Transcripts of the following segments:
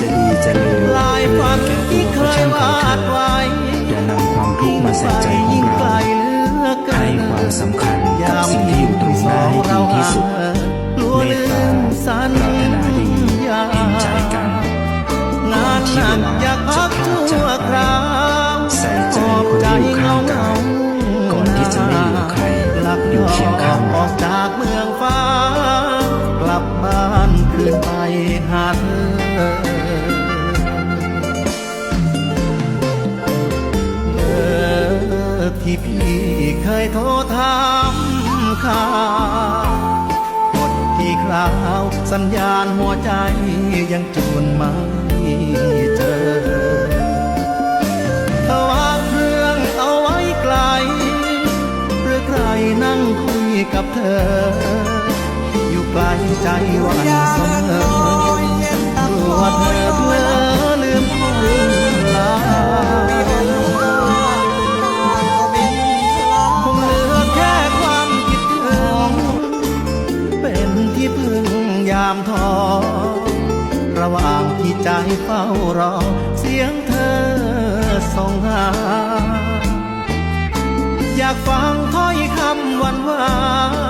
จะดีจะเลวลายฝันแก่ตัที่วเคก็ยช่างวาเขาดเถอะไว้อย่านำความทุกข์มาใส่ใจของยิ่งไกลเราเหลือเกิให้นความสำคัญกับยามสิ่งที่อยู่ตรงหน้าให้ดีที่สุดกลัวเมลืตตามสัญปรารถนาดีญาเห็นใจกันงานหนักอยากพักชั่วคราวใส่ใจคนที่อยู่ข้างกายก่อนที่จะไม่เหลือใครหลับอยู่เคียงข้างออกจากเมืองฟ้ากลับบ้านคืนไปหาเธอ ยโทรถามข่าวกดที่คราวสัญญาณหัวใจยังจูนไม่เจอถ้าวางเครื่องเอาไว้ไกล หรือใครนั่งคุยกับเธอ อยู่ไกลใจวันเสมอ ระหว่างที่ใจเฝ้ารอ เสียงเธอส่งหา อยากฟังถ้อยคำหวานหวาน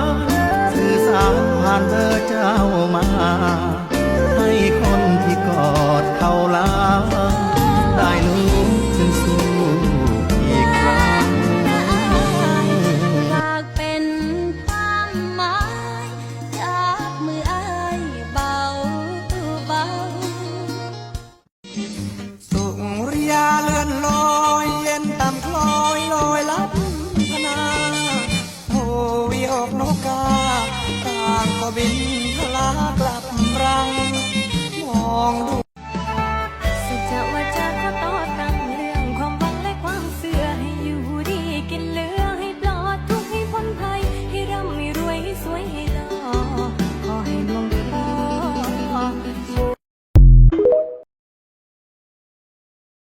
สุริยาเลื่อนลอยเย็นตามคลอยลอยลับพนาโหวิออกนกกาต่างก็บินทลากลับรัง มองดู